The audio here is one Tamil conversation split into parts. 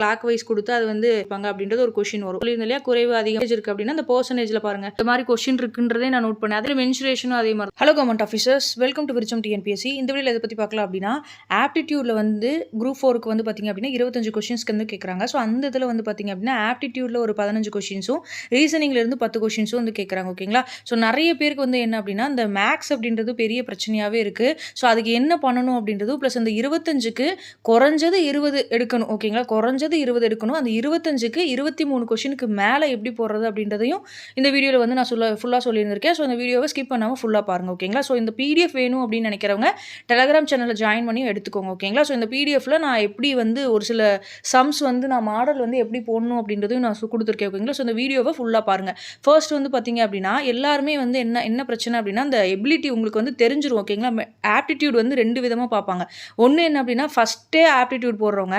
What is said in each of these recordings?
கிளாக் வைஸ் கொடுத்து அது வந்து இருப்பாங்க அப்படின்றது ஒரு கொஷின் வரும். சொல்லியிருந்தேன் இல்லையா? குறைவு அதிகம் இருக்கு அப்படின்னா அந்த பர்சன்டேஜில் பாருங்க. இந்த மாதிரி கொஷின் இருக்குன்றதே நான் நோட் பண்ணேன். அதில் மென்சுரேஷனும் அதே மாதிரி hello government officers welcome to Virutcham TNPSC இந்த வீடியோ இதை பற்றி பார்க்கலாம் அப்படின்னா ஆப்டிடியூடில் வந்து குரூப் ஃபோருக்கு வந்து பார்த்திங்க அப்படின்னா இருபத்தஞ்சு கொஷின்ஸ்க்கு வந்து கேட்குறாங்க ஸோ அந்த இதில் வந்து பார்த்தீங்க அப்படின்னா ஆப்டிடியூடில் ஒரு பதினஞ்சு கொஷின்ஸும் ரீசனிங்லேருந்து பத்து கொஷின்ஸும் வந்து கேட்குறாங்க ஓகேங்களா ஸோ நிறைய பேருக்கு வந்து என்ன அப்படின்னா இந்த மேக்ஸ் அப்படின்றது பெரிய பிரச்சனையாகவே இருக்குது ஸோ அதுக்கு என்ன பண்ணணும் அப்படின்றது ப்ளஸ் அந்த இருபத்தஞ்சுக்கு குறைஞ்சது இருபது எடுக்கணும் ஓகேங்களா குறைஞ்சது இருபது எடுக்கணும்? அந்த இருபத்தஞ்சுக்கு இருபத்தி மூணு கொஷினுக்கு மேலே எப்படி போடுறது அப்படின்றதையும் இந்த வீடியோவில் வந்து நான் சொல்ல ஃபுல்லாக சொல்லியிருந்திருக்கேன். ஸோ இந்த வீடியோவை ஸ்கிப் பண்ணாமல் ஃபுல்லாக பாருங்கள் ஓகேங்களா ஸோ இந்த பிடிஎஃப் வேணும் அப்படின்னு நினைக்கிறவங்க டெலகிராம் சேனலில் ஜாயின் பண்ணி எடுத்துக்கோங்க ஓகேங்களா ஸோ இந்த பிடிஎஃப்பில் நான் எப்படி வந்து ஒரு சில சம்ஸ் வந்து நான் மாடல் வந்து எப்படி போடணும் அப்படின்றதையும் நான் கொடுத்துருக்கேன் ஓகேங்களா ஸோ இந்த வீடியோவை ஃபுல்லாக பாருங்கள் ஃபர்ஸ்ட் வந்து பார்த்தீங்க அப்படின்னா எல்லாருமே வந்து என்ன என்ன பிரச்சனை அப்படின்னா அந்த எபிலிட்டி உங்களுக்கு வந்து தெரிஞ்சிரும் ஓகேங்களா ஆப்டிடியூட் வந்து ரெண்டு விதமாக பார்ப்பாங்க. ஒன்று என்ன அப்படின்னா ஃபஸ்ட்டே ஆப்டிடியூட் போடுறவங்க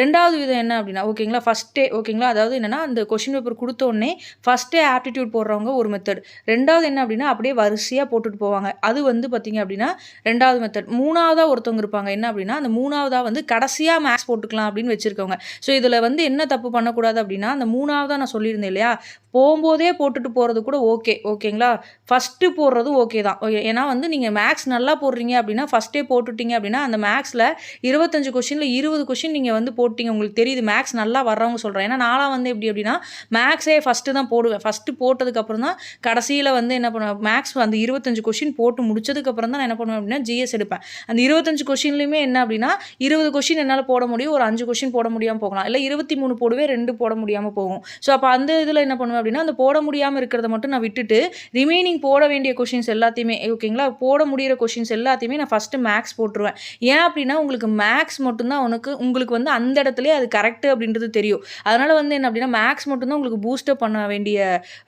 ரெண்டாவது விதம் என்ன என்ன அப்படின்னா ஓகேங்களா ஃபஸ்ட்டே ஓகேங்களா அதாவது என்னென்னா அந்த கொஷின் பேப்பர் கொடுத்தோடனே ஃபஸ்ட்டே ஆப்டிடியூட் போடுறவங்க ஒரு மெத்தட் ரெண்டாவது என்ன அப்படின்னா அப்படியே வரிசையாக போட்டுட்டு போவாங்க. அது வந்து பார்த்தீங்க அப்படின்னா ரெண்டாவது மெத்தட் மூணாவதாக ஒருத்தவங்க இருப்பாங்க. என்ன அப்படின்னா அந்த மூணாவதாக வந்து கடைசியாக மேக்ஸ் போட்டுக்கலாம் அப்படின்னு வச்சுருக்கவங்க. ஸோ இதில் வந்து என்ன தப்பு பண்ணக்கூடாது அப்படின்னா அந்த மூணாவதாக நான் சொல்லியிருந்தேன் இல்லையா? போகும்போதே போட்டுட்டு போகிறது கூட ஓகே ஓகேங்களா ஃபஸ்ட்டு போடுறதும் ஓகே தான். ஓ- ஏன்னா வந்து நீங்கள் மேக்ஸ் நல்லா போடுறீங்க அப்படின்னா ஃபஸ்ட்டே போட்டுட்டீங்க அப்படின்னா அந்த மேக்ஸில் இருபத்தஞ்சு கொஷினில் இருபது கொஷின் நீங்கள் வந்து போட்டிங்க. உங்களுக்கு தெரியுது மேக்ஸ் நல்லா வர்றவங்க சொல்கிறேன் ஏன்னா நான்லாம் வந்து எப்படி அப்படின்னா மேக்ஸே ஃபஸ்ட்டு தான் போடுவேன். ஃபஸ்ட்டு போட்டதுக்கப்புறம் தான் கடைசியில் வந்து என்ன பண்ணுவேன்? மேக்ஸ் அந்த இருபத்தஞ்சு கொஷின் போட்டு முடிச்சதுக்கப்புறம் தான் நான் என்ன பண்ணுவேன் அப்படின்னா ஜிஎஸ் எடுப்பேன். அந்த இருபத்தஞ்சு கொஷின்லையுமே என்ன அப்படின்னா இருபது கொஷின் என்னால் போட முடியும். ஒரு அஞ்சு கொஷின் போட முடியாமல் போகலாம். இல்லை இருபத்தி மூணு போடுவே ரெண்டு போட முடியாமல் போகும். ஸோ அப்போ அந்த இதில் என்ன பண்ணுவேன் அப்படின்னா அந்த போட முடியாமல் இருக்கிறத மட்டும் நான் விட்டுட்டு ரிமைனிங் போட வேண்டிய கொஷின்ஸ் எல்லாத்தையுமே ஓகேங்களா போட முடியிற கொஷின்ஸ் எல்லாத்தையுமே நான் ஃபஸ்ட்டு மேக்ஸ் போட்டுருவேன். ஏன் அப்படின்னா உங்களுக்கு மேக்ஸ் மட்டும்தான் உனக்கு உங்களுக்கு வந்து அந்த இடத்துல அது கரெக்ட் அப்படின்றது தெரியும். அதனால் வந்து என்ன அப்படின்னா மேக்ஸ் மட்டும்தான் உங்களுக்கு பூஸ்டப் பண்ண வேண்டிய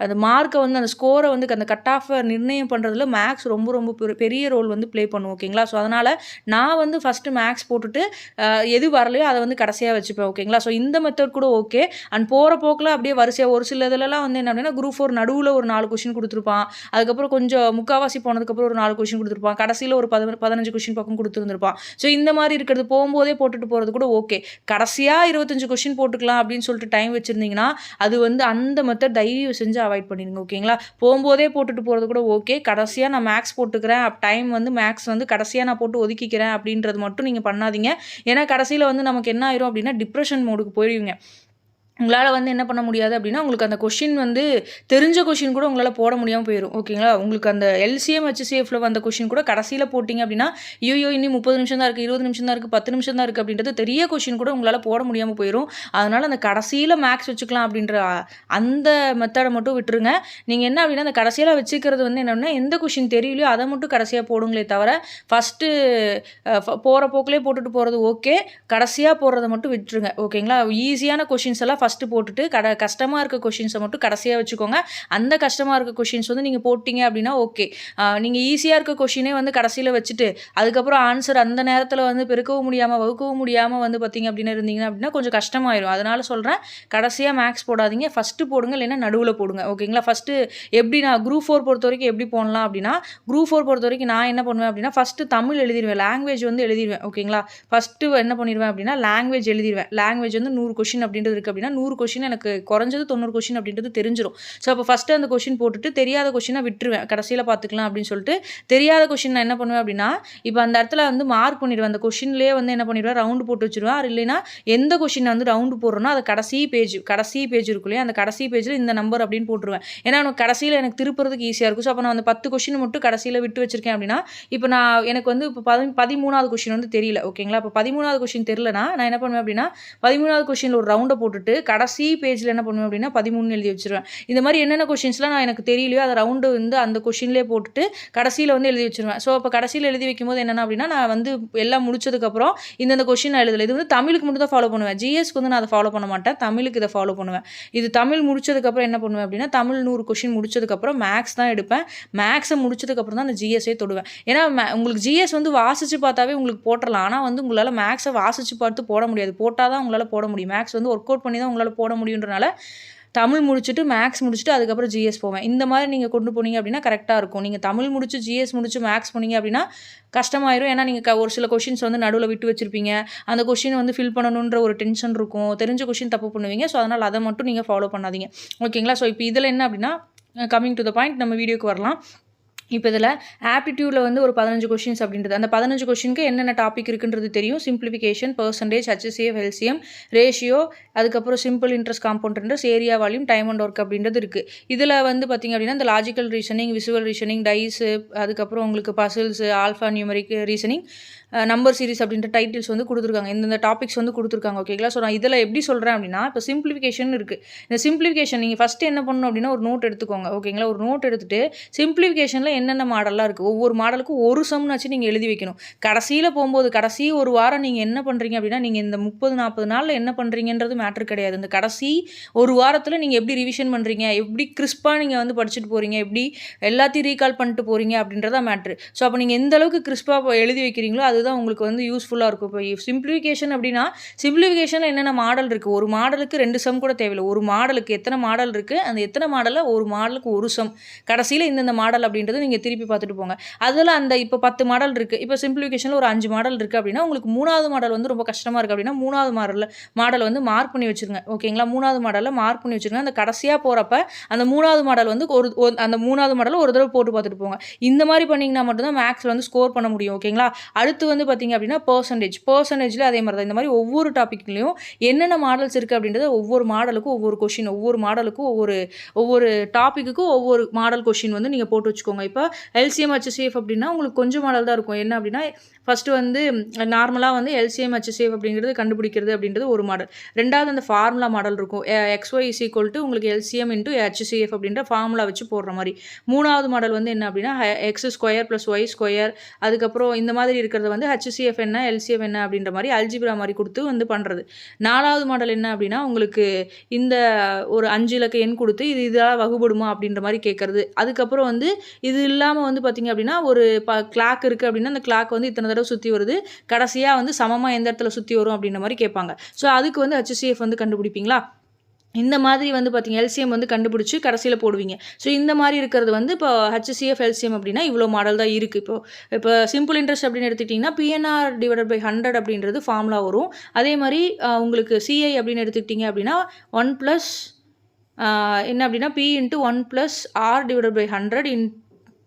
அந்த மார்க்கை வந்து அந்த ஸ்கோரை வந்து அந்த கட் ஆஃபை நிர்ணயம் பண்ணுறதுல மேக்ஸ் ரொம்ப ரொம்ப பெரிய ரோல் வந்து ப்ளே பண்ணும் ஓகேங்களா ஸோ அதனால் நான் வந்து ஃபஸ்ட்டு மேக்ஸ் போட்டுட்டு எது வரலையோ அதை வந்து கடைசியாக வச்சுப்பேன் ஓகேங்களா ஸோ இந்த மெத்தட் கூட ஓகே அண்ட் போகிற போக்கில் அப்படியே வரிசையாக ஒரு சில இதுலலாம் வந்து என்ன அப்படின்னா குரூப் ஃபோர் நடுவில் ஒரு நாலு கொஷின் கொடுத்துருப்பான். அதுக்கப்புறம் கொஞ்சம் முக்காவாசி போனதுக்கப்புறம் ஒரு நாலு கொஷின் கொடுத்துருப்பான். கடைசியில் ஒரு பத பதினஞ்சு கொஷின் பக்கம் கொடுத்துருந்துருப்பான். ஸோ இந்த மாதிரி இருக்கிறது போகும்போதே போட்டுட்டு போகிறது கூட ஓகே கடைசியாக இருபத்தஞ்சு கொஷின் போட்டுக்கலாம் அப்படின்னு சொல்லிட்டு டைம் வச்சுருந்தீங்கன்னா அது வந்து அந்த மெத்தட் தயவு செஞ்சு அவாய்ட் பண்ணிடுங்க ஓகேங்களா போகும்போதே போட்டுட்டு போகிறது கூட ஓகே கடைசியாக நான் மேக்ஸ் போட்டுக்கிறேன். டைம் வந்து மேக்ஸ் வந்து கடைசியாக நான் போட்டு ஒதுக்கிக்கிறேன் அப்படின்றது மட்டும் நீங்கள் பண்ணாதீங்க. ஏன்னா கடைசியில் வந்து நமக்கு என்ன ஆயிரும் அப்படின்னா டிப்ரெஷன் மோடுக்கு போயிடுவீங்க உங்களால் வந்து என்ன பண்ண முடியாது அப்படின்னா உங்களுக்கு அந்த கொஷின் வந்து தெரிஞ்ச கொஷின் கூட உங்களால் போட முடியாமல் போயிடும் ஓகேங்களா உங்களுக்கு அந்த எல்சிஎம் ஹெச்சிஎஃப்ல வந்த கொஷின் கூட கடைசியில் போட்டிங்க அப்படின்னா ஐயோ இன்னும் முப்பது நிமிஷம் தான் இருக்குது இருபது நிமிஷம் தான் இருக்குது பத்து நிமிஷம் தான் இருக்குது அப்படின்றது பெரிய கொஷின் கூட உங்களால் போட முடியாமல் போயிடும் அதனால் அந்த கடைசியில் மேக்ஸ் வச்சுக்கலாம் அப்படின்ற அந்த மெத்தடை மட்டும் விட்டுருங்க. நீங்கள் என்ன அப்படின்னா அந்த கடைசியில் வச்சுக்கிறது வந்து என்னென்னா எந்த கொஷின் தெரியலையோ அதை மட்டும் கடைசியாக போடுங்களே தவிர ஃபஸ்ட்டு போகிற போக்கிலே போட்டுட்டு போகிறது ஓகே கடைசியாக போடுறத மட்டும் விட்டுருங்க. ஓகேங்களா ஈஸியான கொஷின்ஸ் எல்லாம் ஃபஸ்ட்டு போட்டுட்டு கட கஷ்டமாக இருக்க கொஷின்ஸை மட்டும் கடைசியாக வச்சுக்கோங்க. அந்த கஷ்டமாக இருக்க கொஷின்ஸ் வந்து நீங்கள் போட்டிங்க அப்படின்னா ஓகே நீங்கள் ஈஸியாக இருக்க கொஷினே வந்து கடைசியில் வச்சுட்டு அதுக்கப்புறம் ஆன்சர் அந்த நேரத்தில் வந்து பெருக்கவும் முடியாமல் வகுக்கவும் முடியாமல் வந்து பார்த்தீங்க அப்படின்னு இருந்தீங்கன்னா அப்படின்னா கொஞ்சம் கஷ்டமாயிடும் அதனால் சொல்கிறேன் கடைசியாக மேக்ஸ் போடாதீங்க. ஃபஸ்ட்டு போடுங்க இல்லைன்னா நடுவில் போடுங்க. ஓகேங்களா ஃபஸ்ட்டு எப்படி நான் குரூப் ஃபோர் பொறுத்த வரைக்கும் எப்படி போடலாம் அப்படின்னா குரூப் ஃபோர் பொறுத்த வரைக்கும் நான் என்ன பண்ணுவேன் அப்படின்னா ஃபஸ்ட்டு தமிழ் எழுதிடுவேன் லாங்குவேஜ் வந்து எழுதிடுவேன் ஓகேங்களா ஃபஸ்ட்டு என்ன பண்ணிடுவேன் அப்படின்னா லாங்குவேஜ் எழுதிடுவேன் லாங்குவேஜ் வந்து நூறு கொஷின் அப்படின்றது இருக்குது அப்படின்னா நூறு கொஷின் எனக்கு குறைஞ்சது தொண்ணூறு கொஷின் அப்படின்றது தெரிஞ்சிடும் ஸோ அப்போ ஃபஸ்ட்டு அந்த கொஷின் போட்டுட்டு தெரியாத கொஷினை விட்டுருவேன். கடைசியில் பார்த்துக்கலாம் அப்படின்னு சொல்லிட்டு தெரியாத கொஷின் நான் என்ன பண்ணுவேன் அப்படின்னா இப்போ அந்த இடத்துல வந்து மார்க் பண்ணிடுவேன். அந்த கொஷின்லேயே வந்து என்ன பண்ணிடுவேன்? ரவுண்டு போட்டு வச்சிருவேன். அது இல்லைன்னா எந்த கொஷின் வந்து ரவுண்டு போடுறோன்னா அது கடைசி பேஜ் கடைசி பேஜ் இருக்கும் இல்லையா? அந்த கடைசி பேஜில் இந்த நம்பர் அப்படின்னு போட்டுருவேன். ஏன்னா எனக்கு கடைசியில் எனக்கு திருப்புறதுக்கு ஈஸியாக இருக்கும். ஸோ அப்போ நான் அந்த பத்து கொஷின் மட்டும் கடைசியில் விட்டு வச்சிருக்கேன் அப்படின்னா இப்போ நான் எனக்கு வந்து இப்போ பதி பதிமூணாவது கொஷின் வந்து தெரியல. ஓகேங்களா இப்போ பதிமூணாவது கொஷின் தெரியலனா நான் என்ன பண்ணுவேன் அப்படின்னா பதிமூணாவது கொஷினில் ஒரு ரவுண்டை போட்டுட்டு கடைசி பேஜில் என்ன பண்ணுவேன் அப்படின்னா பதிமூணு எழுதி வச்சிருவேன். இந்த மாதிரி என்னென்ன கொஷின்ஸ்லாம் நான் எனக்கு தெரியலையோ அதை ரவுண்டு வந்து அந்த கொஷின்லேயே போட்டுட்டு கடைசியில் வந்து எழுதி வச்சிருவேன். ஸோ அப்போ கடைசியில் எழுதி வைக்கும்போது என்னென்ன அப்படின்னா நான் வந்து எல்லாம் முடிச்சதுக்கப்புறம் இந்தந்த கொஷின் நான் எழுதலை. இது வந்து தமிழுக்கு மட்டும் தான் ஃபாலோ பண்ணுவேன் ஜிஎஸ்க்கு வந்து நான் அதை ஃபாலோ பண்ண மாட்டேன். தமிழுக்கு இதை ஃபாலோ பண்ணுவேன். இது தமிழ் முடிச்சதுக்கப்புறம் என்ன பண்ணுவேன் அப்படின்னா தமிழ் நூறு கொஷின் முடிச்சதுக்கப்புறம் மேக்ஸ் தான் எடுப்பேன். மேக்ஸை முடிச்சதுக்கப்புறம் தான் அந்த ஜிஎஸ்ஸே தொடுவேன். ஏன்னா உங்களுக்கு ஜிஎஸ் வந்து வாசித்து பார்த்தாவே உங்களுக்கு போட்டுடலாம் ஆனால் வந்து உங்களால் மேக்ஸை வாசித்து பார்த்து போட முடியாது. போட்டால் தான் உங்களால் போட முடியும். மேக்ஸ் வந்து ஒர்க் அவுட் பண்ணி தான் உங்களால் போட முடியுன்றனால தமிழ் முடிச்சுட்டு மேக்ஸ் முடிச்சுட்டு அதுக்கப்புறம் ஜிஎஸ் போவேன். இந்த மாதிரி நீங்கள் கொண்டு போனீங்க அப்படின்னா கரெக்டாக இருக்கும். நீங்கள் தமிழ் முடிச்சு ஜிஎஸ் முடிச்சு மேக்ஸ் போனீங்க அப்படின்னா கஷ்டமாயிரும். ஏன்னா நீங்கள் ஒரு சில கொஷின்ஸ் வந்து நடுவில் விட்டு வச்சிருப்பீங்க. அந்த கொஷின் வந்து ஃபில் பண்ணணுன்ற ஒரு டென்ஷன் இருக்கும். தெரிஞ்ச கொஷின் தப்பு பண்ணுவீங்க. ஸோ அதனால் அதை மட்டும் நீங்கள் ஃபாலோ பண்ணாதீங்க. ஓகேங்களா ஸோ இப்போ இதில் என்ன அப்படின்னா கம்மிங் டு த பாயிண்ட் நம்ம வீடியோக்கு வரலாம். இப்போ இதில் ஆப்டிடியூடில் வந்து ஒரு பதினஞ்சு கொஷின்ஸ் அப்படின்றது. அந்த பதினஞ்சு கொஷினுக்கு என்னென்ன டாபிக் இருக்குன்றது தெரியும். Simplification percentage HCF LCM ratio அதுக்கப்புறம் simple interest compound interest area volume time and work அப்படின்றது இருக்குது இதில் வந்து பார்த்திங்க அப்படின்னா இந்த logical reasoning visual reasoning dice அதுக்கப்புறம் உங்களுக்கு puzzles alphanumeric reasoning number series அப்படின்ற டைட்டில்ஸ் வந்து கொடுத்துருக்காங்க. இந்தந்த டாபிக்ஸ் வந்து கொடுத்துருக்காங்க ஓகேங்களா ஸோ நான் இதில் எப்படி சொல்கிறேன் அப்படின்னா இப்போ சிம்பிளிஃபிகேஷன் இருக்குது இந்த சிம்பிளிஃபிகேஷன் நீங்கள் ஃபஸ்ட்டு என்ன பண்ணணும் அப்படின்னா ஒரு நோட் எடுத்துக்கோங்க ஓகேங்களா ஒரு நோட் எடுத்துகிட்டு சிம்பிளிஃபிகேஷனில் என்னென்ன மாடலாக இருக்குது ஒவ்வொரு மாடலுக்கும் ஒரு சம்னாச்சு நீங்கள் எழுதி வைக்கணும். கடைசியில் போகும்போது கடைசி ஒரு வாரம் நீங்கள் என்ன பண்ணுறீங்க அப்படின்னா நீங்கள் இந்த முப்பது நாற்பது நாளில் என்ன பண்ணுறீங்கன்றது மேட்ரு கிடையாது. இந்த கடைசி ஒரு வாரத்தில் நீங்கள் எப்படி ரிவிஷன் பண்ணுறீங்க எப்படி கிறிஸ்பாக நீங்கள் வந்து படிச்சுட்டு போகிறீங்க எப்படி எல்லாத்தையும் ரீகால் பண்ணிட்டு போகிறீங்க அப்படின்றத மேட்ரு ஸோ அப்போ நீங்கள் எந்த அளவுக்கு கிறிஸ்பாக எழுதி வைக்கிறீங்களோ அது அதுதான் உங்களுக்கு வந்து யூஸ்ஃபுல்லாக இருக்கும். இப்போ சிம்பிளிஃபிகேஷன் அப்படின்னா சிம்பிளிஃபிகேஷனில் என்னென்ன மாடல் இருக்குது ஒரு மாடலுக்கு ரெண்டு சம் கூட தேவையில்லை. ஒரு மாடலுக்கு எத்தனை மாடல் இருக்குது அந்த எத்தனை மாடலில் ஒரு மாடலுக்கு ஒரு சம் கடைசியில் இந்தந்த மாடல் அப்படின்றது நீங்கள் திருப்பி பார்த்துட்டு போங்க. அதில் அந்த இப்போ பத்து மாடல் இருக்குது இப்போ சிம்பிளிஃபிகேஷனில் ஒரு அஞ்சு மாடல் இருக்குது அப்படின்னா உங்களுக்கு மூணாவது மாடல் வந்து ரொம்ப கஷ்டமாக இருக்குது அப்படின்னா மூணாவது மாடலில் மாடல் வந்து மார்க் பண்ணி வச்சுருங்க. ஓகேங்களா மூணாவது மாடலில் மார்க் பண்ணி வச்சுருங்க. அந்த கடைசியாக போகிறப்ப அந்த மூணாவது மாடல் வந்து ஒரு ஒரு- அந்த மூணாவது மாடலை ஒரு தடவை போட்டு பார்த்துட்டு போங்க. இந்த மாதிரி பண்ணிங்கன்னா மட்டும்தான் மேக்ஸில் வந்து ஸ்கோர் பண்ண முடியும். ஓகேங்களா அடுத்து வந்து பார்த்தீங்க அப்படின்னா பர்சன்டேஜ் பர்சன்டேஜில் அதே மாதிரி தான் இந்த மாதிரி ஒவ்வொரு டாப்பிக்லேயும் என்னென்ன மாடல்ஸ் இருக்குது அப்படின்றத ஒவ்வொரு மாடலுக்கும் ஒவ்வொரு கொஷின் ஒவ்வொரு மாடலுக்கும் ஒவ்வொரு ஒவ்வொரு டாப்பிக்குக்கும் ஒவ்வொரு மாடல் கொஷின் வந்து நீங்கள் போட்டு வச்சுக்கோங்க. இப்போ எல்சிஎம் ஹெச்எஸ்ஏஃப் அப்படின்னா உங்களுக்கு கொஞ்சம் மாடல் தான் இருக்கும். என்ன அப்படின்னா ஃபஸ்ட்டு வந்து நார்மலாக வந்து எல்சிஎம் ஹெச்எஸ்ஏஃப் அப்படிங்கிறது கண்டுபிடிக்கிறது அப்படின்றது ஒரு மாடல் ரெண்டாவது அந்த ஃபார்முலா மாடல் இருக்கும். எக்ஸ்ஒய் இஸ் ஈக்குவல் டு உங்களுக்கு எல்சிஎம் இன்ட்டு ஹெச்சிஎஃப் அப்படின்ற ஃபார்முலா வச்சு போடுற மாதிரி. மூணாவது மாடல் வந்து என்ன அப்படின்னா X square plus Y square அதுக்கப்புறம் இந்த மாதிரி இருக்கிறத வந்து ஹெச்சிசிஎஃப் என்ன எல்சிஎஃப் என்ன அப்படின்ற மாதிரி அல்ஜிப்ரா மாதிரி கொடுத்து வந்து பண்ணுறது நாலாவது மாடல் என்ன அப்படின்னா உங்களுக்கு இந்த ஒரு அஞ்சு இலக்க எண் கொடுத்து இது இதால் வகுபடுமா அப்படின்ற மாதிரி கேட்குறது. அதுக்கப்புறம் வந்து இது இல்லாமல் வந்து பார்த்திங்க அப்படின்னா ஒரு ப கிளாக் இருக்குது அப்படின்னா அந்த கிளாக் வந்து இத்தனை தடவை சுற்றி வருது. கடைசியாக வந்து சமமாக எந்த இடத்துல சுற்றி வரும் அப்படின்ற மாதிரி கேட்பாங்க. ஸோ அதுக்கு வந்து ஹெச்சிசிஎஃப் வந்து கண்டுபிடிப்பீங்களா? இந்த மாதிரி வந்து பார்த்திங்க எல்சிஎம் வந்து கண்டுபிடிச்சி கடைசியில் போடுவீங்க. ஸோ இந்த மாதிரி இருக்கிறது வந்து இப்போ ஹச்சிஎஃப் எல்சிஎம் அப்படின்னா இவ்வளோ மாடல் தான் இருக்குது இப்போ இப்போ சிம்பிள் இன்ட்ரெஸ்ட் அப்படின்னு எடுத்துக்கிட்டிங்கன்னா பிஎன்ஆர் டிவைடட் பை ஹண்ட்ரட் அப்படின்றது ஃபார்முலா வரும். அதே மாதிரி உங்களுக்கு சிஐ அப்படின்னு எடுத்துக்கிட்டிங்க அப்படின்னா ஒன் ப்ளஸ் என்ன அப்படின்னா P into one plus R divided by hundred in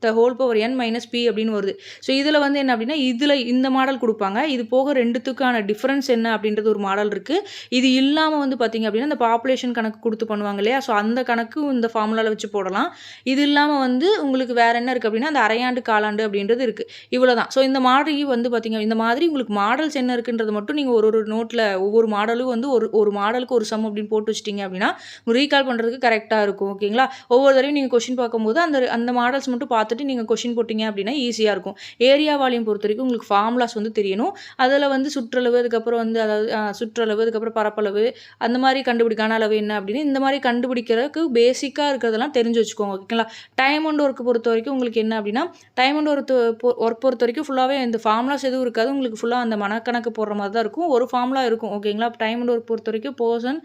the whole power N minus P அப்படின்னு வருது. ஸோ இதில் வந்து என்ன அப்படின்னா இதில் இந்த மாடல் கொடுப்பாங்க. இது போக ரெண்டுத்துக்கான டிஃப்ரென்ஸ் என்ன அப்படின்றது ஒரு மாடல் இருக்குது இது இல்லாமல் வந்து பார்த்திங்க அப்படின்னா இந்த பாப்புலேஷன் கணக்கு கொடுத்து பண்ணுவாங்க இல்லையா? ஸோ அந்த கணக்கு இந்த ஃபார்முலாவில் வச்சு போடலாம். இது இல்லாமல் வந்து உங்களுக்கு வேறு என்ன இருக்குது அப்படின்னா அந்த அரையாண்டு காலாண்டு அப்படின்றது இருக்குது இவ்வளோ தான் ஸோ இந்த மாதிரி வந்து பார்த்திங்க இந்த மாதிரி உங்களுக்கு மாடல்ஸ் என்ன இருக்குன்றது மட்டும் நீங்கள் ஒரு ஒரு நோட்டில் ஒவ்வொரு மாடலும் வந்து ஒரு ஒரு மாடலுக்கு ஒரு சம் அப்படின்னு போட்டு வச்சிட்டிங்க அப்படின்னா ரீகால் பண்ணுறதுக்கு கரெக்டாக இருக்கும். ஓகேங்களா ஒவ்வொரு தடவையும் நீங்கள் கொஷின் பார்க்கும்போது அந்த அந்த மாடல்ஸ் மட்டும் பார்த்து பார்த்துட்டு நீங்கள் கொஷின் போட்டிங்க அப்படின்னா ஈஸியாக இருக்கும். ஏரியா வால்யூம் பொறுத்த வரைக்கும் உங்களுக்கு ஃபார்முலாஸ் வந்து தெரியணும். அதில் வந்து சுற்றளவு அதுக்கப்புறம் வந்து அதாவது சுற்றளவு அதுக்கப்புறம் பரப்பளவு அந்த மாதிரி கண்டுபிடிக்கான அளவு என்ன அப்படின்னு இந்த மாதிரி கண்டுபிடிக்கிறதுக்கு பேசிக்காக இருக்கிறதெல்லாம் தெரிஞ்சு வச்சுக்கோங்க ஓகேங்களா டைம் அண்ட் ஒர்க் பொறுத்த வரைக்கும் உங்களுக்கு என்ன அப்படின்னா டைம் அண்ட் ஒர்க் ஒர்க் பொறுத்த வரைக்கும் ஃபுல்லாகவே இந்த ஃபார்முலாஸ் எதுவும் இருக்காது. உங்களுக்கு ஃபுல்லாக அந்த மனக்கணக்கு போடுற மாதிரி தான் இருக்கும். ஒரு ஃபார்முலா இருக்கும் ஓகேங்களா டைம் அண்ட் ஒர்க் பொறுத்த வரைக்கும் பர்சன்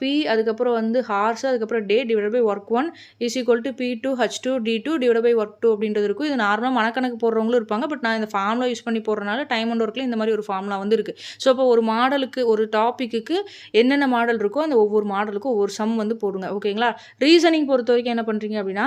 பி அதுக்கப்புறம் வந்து ஹார்ஸ் அதுக்கப்புறம் day divide by work one is equal to P two H two D two divide by work two அப்படின்றது இருக்கும். இது நார்மலாக மனக்கணக்கு போடுறவங்களும் இருப்பாங்க. பட் நான் இந்த ஃபார்முலா யூஸ் பண்ணி போடுறனால டைம் அண்ட் ஒர்க்கில் இந்த மாதிரி ஒரு ஃபார்முலா வந்து இருக்குது ஸோ இப்போ ஒரு மாடலுக்கு ஒரு டாப்பிக்கு என்னென்ன மாடல் இருக்கோ அந்த ஒவ்வொரு மாடலுக்கும் ஒவ்வொரு சம் வந்து போடுங்க. ஓகேங்களா ரீசனிங் பொறுத்த வரைக்கும் என்ன பண்ணுறீங்க அப்படின்னா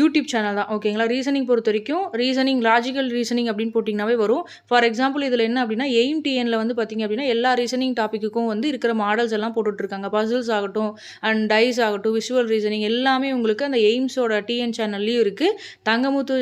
யூடியூப் சேனல் தான். ஓகேங்களா ரீசனிங் பொறுத்த வரைக்கும் ரீசனிங் லாஜிக்கல் ரீசனிங் அப்படின்னு போட்டிங்கனாவே வரும். ஃபார் எக்ஸாம்பிள் இதில் என்ன அப்படின்னா எய்ம் டிஎனில் வந்து பார்த்திங்க அப்படின்னா எல்லா ரீசனிங் டாப்பிக்குக்கும் வந்து இருக்கிற மாடல்ஸ் எல்லாம் போட்டுட்ருக்காங்க. பசில்ஸ் ஆகட்டும் அண்ட் டைஸ் ஆகட்டும் விஷுவல் ரீசனிங் எல்லாமே உங்களுக்கு அந்த எய்ம்ஸோட டிஎன் சேனல்லையும் இருக்குது தங்கமுத்து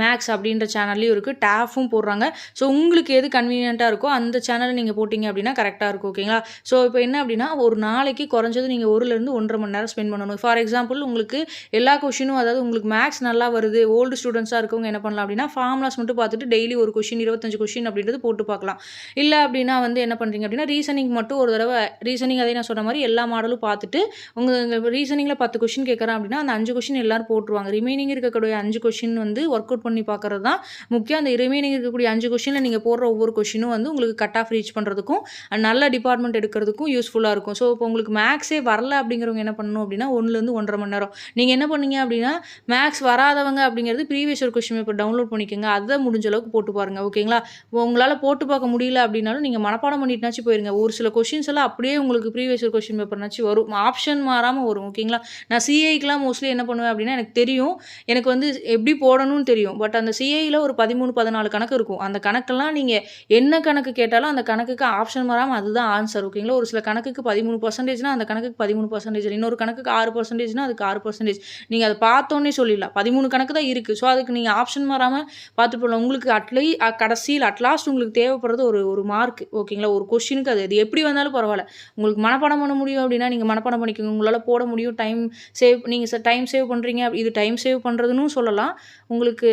மேக்ஸ் அப்படின்ற சேனல்லையும் இருக்குது டேஃபும் போடுறாங்க. ஸோ உங்களுக்கு எது கன்வீனியண்ட்டாக இருக்கோ அந்த சேனலை நீங்கள் போட்டிங்க அப்படின்னா கரெக்டாக இருக்கும் ஓகேங்களா ஸோ இப்போ என்ன அப்படின்னா ஒரு நாளைக்கு குறைஞ்சது நீங்கள் ஒருலேருந்து ஒன்றரை மணி நேரம் ஸ்பெண்ட் பண்ணணும். ஃபார் எக்ஸாம்பிள் உங்களுக்கு எல்லா கொஷினும் அதாவது உங்களுக்கு மேக்ஸ் நல்லா வருது ஓல்டு ஸ்டூடெண்ட்ஸாக இருக்கவங்க என்ன பண்ணலாம் அப்படின்னா ஃபார்முலாஸ் மட்டும் பார்த்துட்டு டெய்லி ஒரு கொஷின் இருபத்தஞ்சு கொஷின் அப்படின்றது போட்டு பார்க்கலாம். இல்லை அப்படின்னா வந்து என்ன பண்ணுறீங்க அப்படின்னா ரீசனிங் மட்டும் ஒரு தடவை ரீசனிங் அதே நான் சொன்ன மாதிரி எல்லா மாடலும் பார்த்துட்டு உங்கள் ரீசனிங்கில் பத்து கொஷின் கேட்குறேன் அப்படின்னா அந்த அஞ்சு கொஷின் எல்லோரும் போட்டுருவாங்க. ரிமைனிங் இருக்கக்கூடிய அஞ்சு கொஷின் வந்து ஒர்க் அவுட் பண்ணி பார்க்குறது தான் முக்கியம். அந்த ரிமைனிங் இருக்கக்கூடிய அஞ்சு கொஷினில் நீங்கள் போடுற ஒவ்வொரு கொஷினும் வந்து உங்களுக்கு கட் ஆஃப் ரீச் பண்ணுறதுக்கும் நல்ல டிபார்ட்மெண்ட் எடுக்கிறதுக்கும் யூஸ்ஃபுல்லாக இருக்கும். ஸோ இப்போ உங்களுக்கு மேக்ஸே வரல அப்படிங்கிறவங்க என்ன பண்ணணும் அப்படின்னா ஒன்றுலேருந்து ஒன்றரை மணி நேரம். நீங்கள் என்ன பண்ணீங்க அப்படின்னா மேக்ஸ் வராதவங்க அப்படிங்கிறது ப்ரீவியஸ் ஒரு கொஷின் பேப்பர் டவுன்லோட் பண்ணிக்கோங்க. அதை முடிஞ்ச அளவுக்கு போட்டு பாருங்கள் ஓகேங்களா உங்களால் போட்டு பார்க்க முடியல அப்படின்னாலும் நீங்கள் மனப்பாடம் பண்ணிட்டுனாச்சும் போயிருங்க. ஒரு சில கொஷின்ஸ் எல்லாம் அப்படியே உங்களுக்கு ப்ரீவியஸ் ஒரு கொஷின் பேப்பர்னாச்சும் வரும். ஆப்ஷன் மாறாமல் வரும் ஓகேங்களா நான் சிஐக்கெலாம் மோஸ்ட்லி என்ன பண்ணுவேன் அப்படின்னா எனக்கு தெரியும். எனக்கு வந்து எப்படி போடணும்னு தெரியும். பட் அந்த சிஐயில் ஒரு பதிமூணு பதினாலு கணக்கு இருக்கும். அந்த கணக்கெல்லாம் நீங்கள் என்ன கணக்கு கேட்டாலும் அந்த கணக்குக்கு ஆப்ஷன் வராமல் அதுதான் ஆன்சர் ஓகேங்களா ஒரு சில கணக்குக்கு பதிமூணு பர்சன்டேஜ்னா அந்த கணக்குக்கு பதிமூணு பர்சன்டேஜ் இன்னொரு கணக்குக்கு ஆறு பர்சன்டேஜ்னா அதுக்கு ஆறு பர்சன்டேஜ் நீங்கள் அதை பார்த்தோன்னே சொல்லிடலாம். பதிமூணு கணக்கு தான் இருக்குது ஸோ அதுக்கு நீங்கள் ஆப்ஷன் வராமல் பார்த்து போடலாம் உங்களுக்கு அட்லீ கடைசியில் அட்லாஸ்ட் உங்களுக்கு தேவைப்படுறது ஒரு ஒரு மார்க் ஓகேங்களா ஒரு கொஷினுக்கு அது அது எப்படி வந்தாலும் பரவாயில்ல. உங்களுக்கு மனப்பாடம் பண்ண முடியும் அப்படின்னா நீங்கள் மனப்பாடம் பண்ணிக்கோங்க. உங்களால் போட முடியும். டைம் சேவ் நீங்கள் டைம் சேவ் பண்ணுறீங்க இது டைம் சேவ் பண்ணுறதுன்னு சொல்லலாம். உங்களுக்கு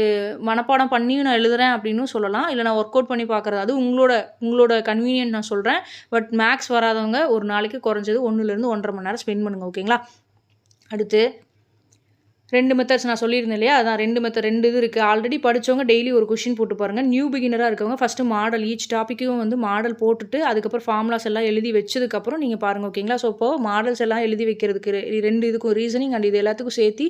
மனப்பாடம் பண்ணியும் நான் எழுதுகிறேன் அப்படின்னு சொல்லலாம். இல்லை நான் ஒர்க் அவுட் பண்ணி பார்க்குறது அது உங்களோட உங்களோட கன்வீனியன்ட் நான் சொல்கிறேன் பட் மேக்ஸ் வராதவங்க ஒரு நாளைக்கு குறைஞ்சது ஒன்றுலேருந்து ஒன்றரை மணி நேரம் ஸ்பெண்ட் பண்ணுங்கள் ஓகேங்களா அடுத்து ரெண்டு மெத்தட்ஸ் நான் சொல்லியிருந்தேன் இல்லையா? அதான் ரெண்டு மெத்தட் ரெண்டு இது இருக்குது ஆல்ரெடி படித்தவங்க டெய்லி ஒரு கொஷின் போட்டு பாருங்கள் நியூ பிகினராக இருக்கவங்க ஃபஸ்ட்டு மாடல் ஈச் டாப்பிக்கும் வந்து மாடல் போட்டுட்டு அதுக்கப்புறம் ஃபார்முலாஸ் எல்லாம் எழுதி வச்சதுக்கப்புறம் நீங்கள் பாருங்கள் ஓகேங்களா ஸோ இப்போ மாடல்ஸ் எல்லாம் எழுதி வைக்கிறதுக்கு ரெண்டு இதுக்கும் ரீசனிங் அண்ட் இது எல்லாத்துக்கும் சேர்த்து